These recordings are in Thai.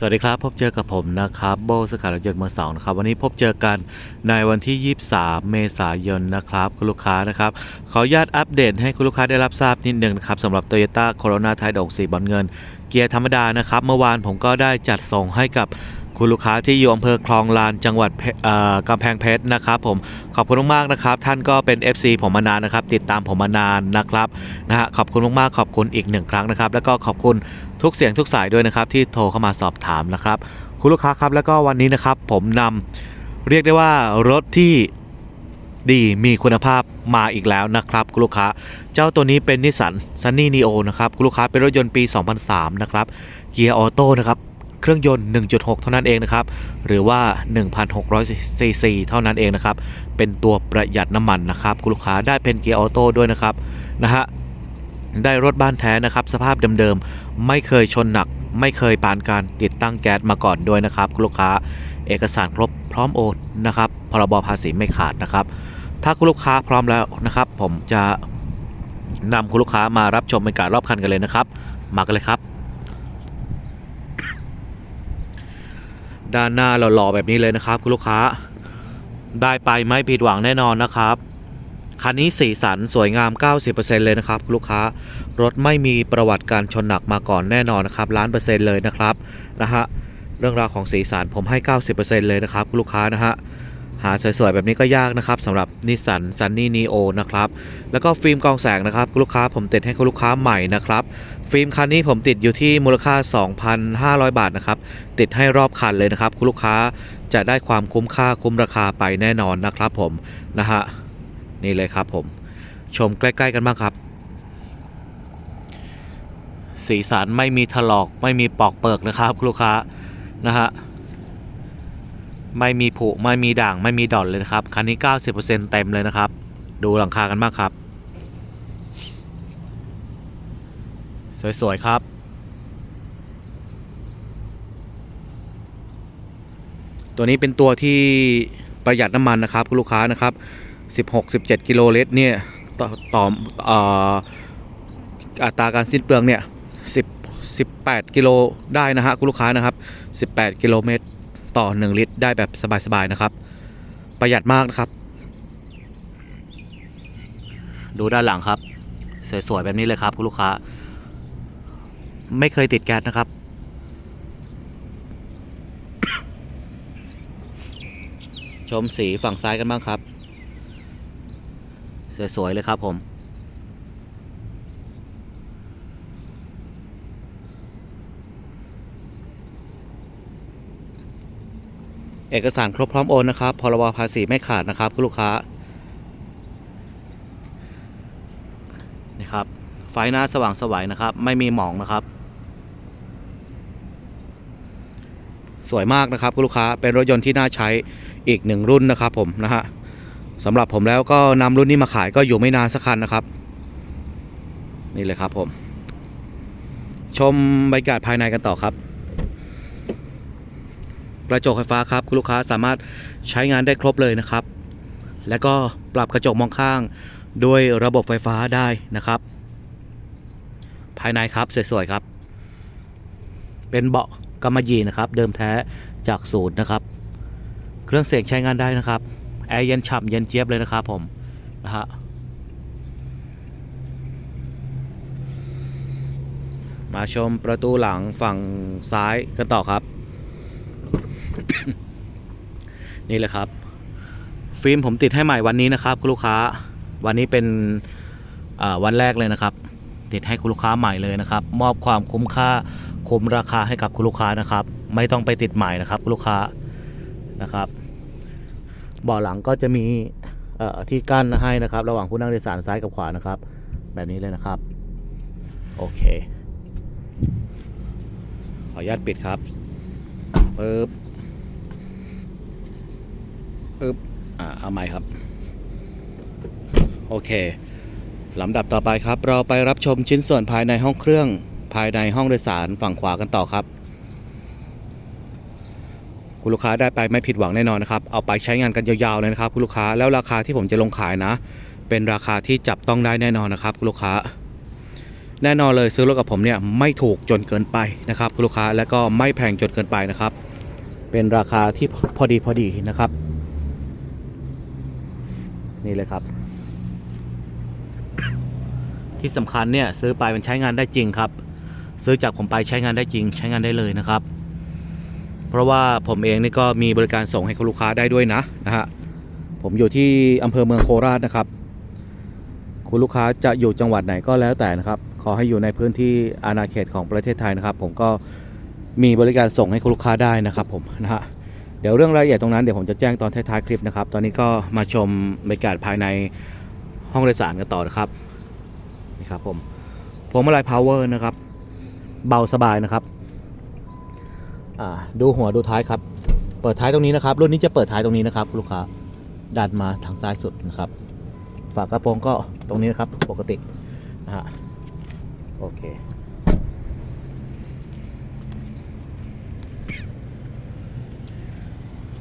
สวัสดีครับ พบเจอกับผมนะครับ โบสกัดรถยนต์มือสองนะครับ วันนี้พบเจอกันในวันที่ 23 เมษายนนะครับคุณลูกค้านะครับขออนุญาตอัปเดตให้คุณลูกค้าได้รับทราบนิดหนึ่งนะครับสำหรับ Toyota Corona ไทยดอกสีบอลเงิน เกียร์ธรรมดานะครับ เมื่อวานผมก็ได้จัดส่งให้กับ คุณลูกค้าที่อยู่อำเภอคลองลานจังหวัดกำแพงเพชรนะครับผมขอบคุณมากๆนะครับ ท่านก็เป็น FC ผมมานานนะครับ ติดตามผมมานานนะครับนะฮะขอบคุณมากๆขอบคุณอีกหนึ่งครั้งนะครับ แล้วก็ขอบคุณทุกเสียงทุกสายด้วยนะครับ ที่โทรเข้ามาสอบถามนะครับ คุณลูกค้าครับแล้วก็วันนี้นะครับ ผมนำเรียกได้ว่ารถที่ดีมีคุณภาพมาอีกแล้วนะครับ คุณลูกค้าเจ้าตัวนี้เป็นนิสสันซันนี่นีโอนะครับ คุณลูกค้าเป็นรถยนต์ปี 2003 นะครับ เกียร์ออโต้นะครับ เครื่องยนต์ 1.6 เท่านั้นเองนะครับ หรือว่า 1,600ซีซีเท่านั้นเองนะครับ เป็นตัวประหยัดน้ำมันนะครับ คุณลูกค้าได้เป็นเกียร์ออโต้ด้วยนะครับ นะฮะ ได้รถบ้านแท้นะครับ สภาพเดิมๆ ไม่เคยชนหนัก ไม่เคยผ่านการติดตั้งแก๊สมาก่อนด้วยนะครับคุณลูกค้า เอกสารครบพร้อมโอนนะครับ พรบภาษีไม่ขาดนะครับ ถ้าคุณลูกค้าพร้อมแล้วนะครับ ผมจะนำคุณลูกค้ามารับชมบรรยากาศรอบคันกันเลยนะครับ มากันเลยครับ ด้านหน้าหล่อๆแบบนี้เลยนะครับ คุณลูกค้า ได้ไปไม่ผิดหวังแน่นอนนะครับ คันนี้สีสันสวยงาม 90%เลยนะครับคุณลูกค้ารถไม่มีประวัติการชนหนักมาก่อนแน่นอนนะครับล้านเปอร์เซ็นต์เลยนะครับนะฮะเรื่องราวของสีสันผมให้ 90%เลยนะครับคุณลูกค้านะฮะ หาสวยๆ แบบนี้ก็ยากนะครับสำหรับนิสสันซันนี่นีโอนะครับแล้วก็ฟิล์มกองแสงนะครับลูกค้าผมติดให้คุณลูกค้าใหม่นะครับฟิล์มคันนี้ผมติดอยู่ที่มูลค่า 2,500 บาทนะครับติดให้รอบคันเลยนะครับคุณลูกค้าจะได้ความคุ้มค่าคุ้มราคาไปแน่นอนนะครับผมนะฮะนี่เลยครับผมชมใกล้ๆกันบ้างครับสีสันไม่มีถลอกไม่มีปอกเปิกนะครับคุณลูกค้านะฮะ ไม่มีผุไม่มีด่างไม่มีดอทเลยนะครับ คันนี้ 90%เต็มเลยนะครับ ดูหลังคากันบ้างครับ สวย ๆ ครับ ตัวนี้เป็นตัวที่ประหยัดน้ำมันนะครับ คุณลูกค้านะครับ 16-17 กิโลลิตรเนี่ยต่อต่ออ่ออัตราการสิ้นเปลืองเนี่ย10 18 กิโลได้นะฮะคุณลูกค้านะครับ 18 กิโลเมตร ต่อ 1 ลิตรได้แบบสบาย ๆ นะครับ ประหยัดมากนะครับ ดูด้านหลังครับ สวย ๆ แบบนี้เลยครับคุณลูกค้า ไม่เคยติดแก๊สนะครับ ชมสีฝั่งซ้ายกันบ้างครับ สวย ๆ เลยครับผม เอกสารครบพร้อมโอนนะครับ พรบภาษีไม่ขาดนะครับคุณลูกค้านี่ครับ ไฟหน้าสว่างสวัยนะครับ ไม่มีหมองนะครับ สวยมากนะครับคุณลูกค้า เป็นรถยนต์ที่น่าใช้อีกหนึ่งรุ่นนะครับผมนะฮะสำหรับผมแล้วก็นำรุ่นนี้มาขายก็อยู่ไม่นานสักคันนะครับ นี่เลยครับผม ชมบรรยากาศภายในกันต่อครับ กระจกไฟฟ้าครับ คุณลูกค้าสามารถใช้งานได้ครบเลยนะครับ แล้วก็ปรับกระจกมองข้างด้วยระบบไฟฟ้าได้นะครับ ภายในครับสวยๆครับ เป็นเบาะกำมะหยี่นะครับ เดิมแท้จากศูนย์นะครับ เครื่องเสียงใช้งานได้นะครับแอร์เย็นฉ่ำเย็นเจี๊ยบเลยนะครับผมนะฮะมาชมประตูหลังฝั่งซ้ายกันต่อครับ นี่เลยครับ ฟิล์มผมติดให้ใหม่วันนี้นะครับ คุณลูกค้า วันนี้เป็นวันแรกเลยนะครับ ติดให้คุณลูกค้าใหม่เลยนะครับ มอบความคุ้มค่าคุ้มราคาให้กับคุณลูกค้านะครับ ไม่ต้องไปติดใหม่นะครับคุณลูกค้านะครับเบาะหลังก็จะมีที่กั้นให้นะครับ ระหว่างผู้นั่งโดยสารซ้ายกับขวานะครับ แบบนี้เลยนะครับ โอเค ขออนุญาตปิดครับปึ๊บอ่า เอาใหม่ครับ โอเคลำดับต่อไปครับ เราไปรับชมชิ้นส่วนภายในห้องเครื่องภายในห้องโดยสารฝั่งขวากันต่อครับ คุณลูกค้าได้ไปไม่ผิดหวังแน่นอนนะครับ เอาไปใช้งานกันยาวๆเลยนะครับ คุณลูกค้าแล้วราคาที่ผมจะลงขายนะ เป็นราคาที่จับต้องได้แน่นอนนะครับ คุณลูกค้า แน่นอนเลยซื้อรถกับผมเนี่ยไม่ถูกจนเกินไปนะครับ คุณลูกค้าและก็ไม่แพงจนเกินไปนะครับ เป็นราคาที่พอดีพอดีนะครับ นี่เลยครับ ที่สำคัญเนี่ยซื้อไปมันใช้งานได้จริงครับ ซื้อจากผมไปใช้งานได้จริง ใช้งานได้เลยนะครับ เพราะว่าผมเองนี่ก็มีบริการส่งให้คุณลูกค้าได้ด้วยนะนะฮะผมอยู่ที่อำเภอเมืองโคราชนะครับ คุณลูกค้าจะอยู่จังหวัดไหนก็แล้วแต่นะครับ ขอให้อยู่ในพื้นที่อาณาเขตของประเทศไทยนะครับ ผมก็มีบริการส่งให้คุณลูกค้าได้นะครับผมนะฮะ เดี๋ยวเรื่องรายละเอียดตรงนั้นเดี๋ยวผมจะแจ้งตอนท้ายๆคลิปนะครับ ตอนนี้ก็มาชมบรรยากาศภายในห้องโดยสารกันต่อนะครับนี่ครับผมพวงมาลัยพาวเวอร์นะครับ เบาสบายนะครับดูหัวดูท้ายครับ เปิดท้ายตรงนี้นะครับ รุ่นนี้จะเปิดท้ายตรงนี้นะครับคุณลูกค้าดันมาทางซ้ายสุดนะครับ ฝากระโปรงก็ตรงนี้นะครับปกตินะฮะโอเค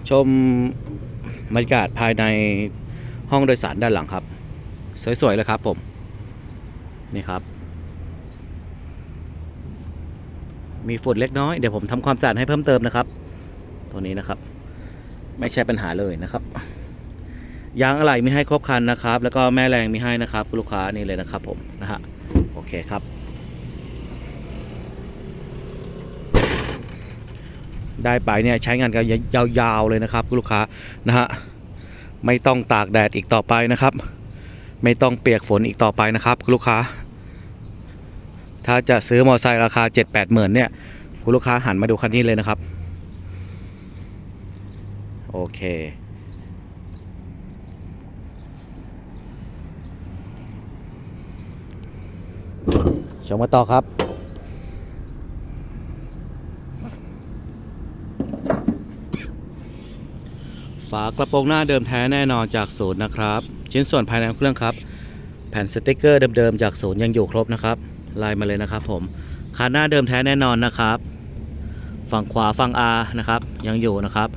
ชมบรรยากาศภายในห้องโดยสารด้านหลังครับ สวยๆเลยครับผม นี่ครับ มีฝุ่นเล็กน้อย เดี๋ยวผมทำความสะอาดให้เพิ่มเติมนะครับ ตัวนี้นะครับ ไม่ใช่ปัญหาเลยนะครับยางอะไหล่มีให้ครบคันนะครับ แล้วก็แม่แรงมีให้นะครับ ลูกค้านี่เลยนะครับผมนะฮะโอเคครับ ได้ไปเนี่ยใช้งานกันยาวๆเลยนะครับคุณลูกค้านะฮะไม่ต้องตากแดดอีกต่อไปนะครับ ไม่ต้องเปียกฝนอีกต่อไปนะครับคุณลูกค้า ถ้าจะซื้อมอเตอร์ไซค์ราคา 7-8หมื่นเนี่ยคุณลูกค้าหันมาดูคันนี้เลยนะครับโอเคชมมาต่อครับ ฝากระโปรงหน้าเดิมแท้แน่นอนจากศูนย์นะครับ ชิ้นส่วนภายในเครื่องครับ แผ่นสติกเกอร์เดิมๆจากศูนย์ยังอยู่ครบนะครับไล่มาเลยนะครับ ผมคานหน้าเดิมแท้แน่นอนนะครับ ฝั่งขวาฝั่ง R นะครับ ยังอยู่นะครับ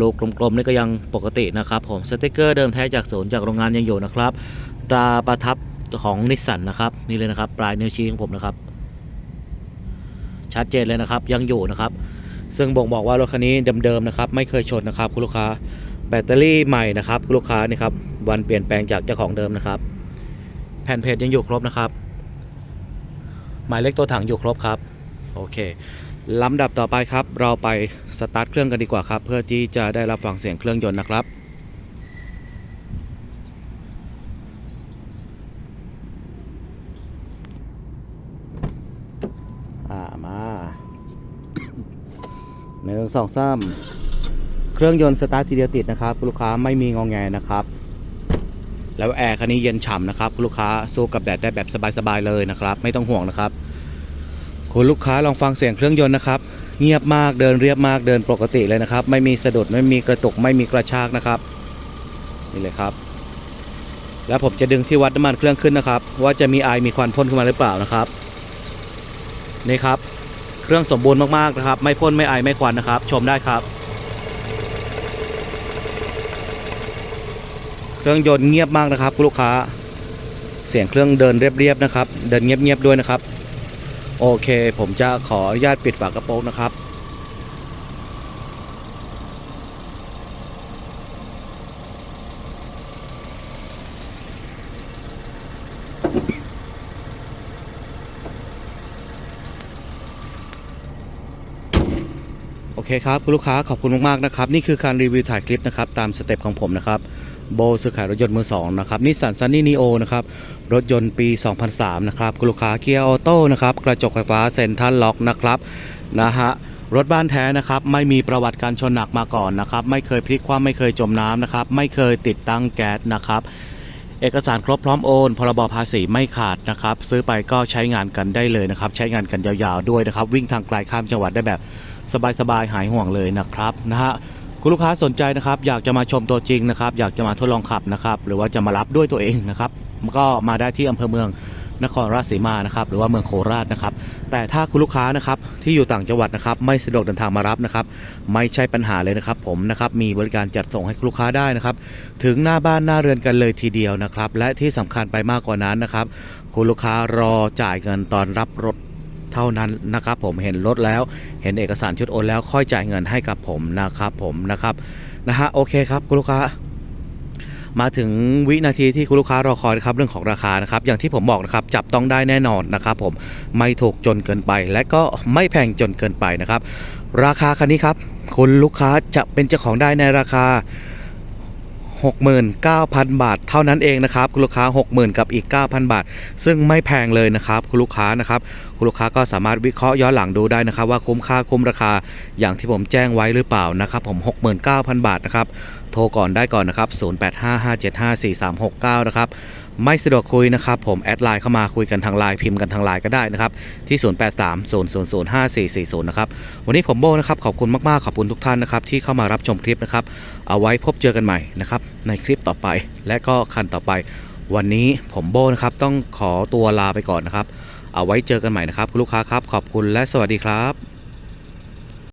ลูกกลมๆนี่ก็ยังปกตินะครับ ผมสติกเกอร์เดิมแท้จากศูนย์จากโรงงานยังอยู่นะครับตราประทับของนิสสันนะครับ นี่เลยนะครับ ปลายนิ้วชี้ของผมนะครับ ชัดเจนเลยนะครับยังอยู่นะครับ ซึ่งบ่งบอกว่ารถคันนี้เดิมๆนะครับ ไม่เคยชนนะครับ คุณลูกค้า แบตเตอรี่ใหม่นะครับลูกค้านี่ครับวันเปลี่ยนแปลงจากเจ้าของเดิมนะครับ แผ่นเพจยังอยู่ครบนะครับ หมายเลขตัวถังอยู่ครบครับโอเคลำดับต่อไปครับ เราไปสตาร์ทเครื่องกันดีกว่าครับ เพื่อที่จะได้รับฟังเสียงเครื่องยนต์นะครับอ่ามาหนึ่งสองสาม รื่องยนต์สตาร์ททีเดียวติดนะครับคุณลูกค้าไม่มีงองแงนะครับ แล้วแอร์คันนี้เย็นฉ่ำนะครับคุณลูกค้าสู้กับแดดได้แบบสบายๆเลยนะครับ ไม่ต้องห่วงนะครับ คุณลูกค้าลองฟังเสียงเครื่องยนต์นะครับ เงียบมากเดินเรียบมากเดินปกติเลยนะครับ ไม่มีสะดุดไม่มีกระตุกไม่มีกระชากนะครับนี่เลยครับ แล้วผมจะดึงที่วัดน้ำมันเครื่องขึ้นนะครับ ว่าจะมีไอมีควันพ่นขึ้นมาหรือเปล่านะครับนี่ครับ เครื่องสมบูรณ์มากๆนะครับ ไม่พ่นไม่ไอไม่ควันนะครับ ชมได้ครับ เครื่องยนต์เงียบมากนะครับคุณลูกค้า เสียงเครื่องเดินเรียบๆนะครับ เดินเงียบๆด้วยนะครับ โอเค ผมจะขออนุญาตปิดฝากระโปรงนะครับโอเคครับคุณลูกค้าขอบคุณมากๆนะครับ นี่คือการรีวิวถ่ายคลิปนะครับ ตามสเต็ปของผมนะครับ โบซื้อขายรถยนต์มือสองนะครับนิสสันซันนี่นีโอนะครับรถยนต์ปี 2003 นะครับคุณลูกค้าเกียร์ออโต้นะครับกระจกไฟฟ้าเซ็นทรัลล็อกนะครับนะฮะรถบ้านแท้นะครับไม่มีประวัติการชนหนักมาก่อนนะครับไม่เคยพลิกคว่ำไม่เคยจมน้ำนะครับไม่เคยติดตั้งแก๊สนะครับเอกสารครบพร้อมโอนพรบภาษีไม่ขาดนะครับซื้อไปก็ใช้งานกันได้เลยนะครับใช้งานกันยาวๆด้วยนะครับวิ่งทางไกลข้ามจังหวัดได้แบบสบายๆหายห่วงเลยนะครับนะฮะ คุณลูกค้าสนใจนะครับ อยากจะมาชมตัวจริงนะครับ อยากจะมาทดลองขับนะครับ หรือว่าจะมารับด้วยตัวเองนะครับก็มาได้ที่อำเภอเมืองนครราชสีมานะครับ หรือว่าเมืองโคราชนะครับ แต่ถ้าคุณลูกค้านะครับที่อยู่ต่างจังหวัดนะครับ ไม่สะดวกเดินทางมารับนะครับ ไม่ใช่ปัญหาเลยนะครับ ผมนะครับมีบริการจัดส่งให้คุณลูกค้าได้นะครับ ถึงหน้าบ้านหน้าเรือนกันเลยทีเดียวนะครับ และที่สำคัญไปมากกว่านั้นนะครับ คุณลูกค้ารอจ่ายเงินตอนรับรถ เท่านั้นนะครับผมเห็นรถแล้วเห็นเอกสารชุดโอนแล้วค่อยจ่ายเงินให้กับผมนะครับผมนะครับนะฮะโอเคครับคุณลูกค้ามาถึงวินาทีที่คุณลูกค้ารอคอยนะครับเรื่องของราคานะครับอย่างที่ผมบอกนะครับจับต้องได้แน่นอนนะครับผมไม่ถูกจนเกินไป และก็ไม่แพงจนเกินไปนะครับ ราคาคันนี้ครับคุณลูกค้าจะเป็นเจ้าของได้ในราคา 69,000 บาท เท่านั้นเองนะครับคุณลูกค้า 60,000 กับอีก 9,000 บาท ซึ่งไม่แพงเลยนะครับคุณลูกค้านะครับคุณลูกค้าก็สามารถวิเคราะห์ย้อนหลังดูได้นะครับ ว่าคุ้มค่าคุ้มราคาอย่างที่ผมแจ้งไว้หรือเปล่านะครับผม 69,000 บาทนะครับโทรก่อนได้ก่อนนะครับ 0855754369 นะครับ ไม่สะดวกคุยนะครับ ผมแอดไลน์เข้ามาคุยกันทางไลน์พิมพ์กันทางไลน์ก็ได้นะครับ ที่ 0830005440 นะครับ วันนี้ผมโบนะครับ ขอบคุณมาก ๆ ขอบคุณทุกท่านนะครับ ที่เข้ามารับชมคลิปนะครับ เอาไว้พบเจอกันใหม่นะครับ ในคลิปต่อไปและก็คันต่อไป วันนี้ผมโบนะครับ ต้องขอตัวลาไปก่อนนะครับ เอาไว้เจอกันใหม่นะครับคุณลูกค้าครับ ขอบคุณและสวัสดีครับ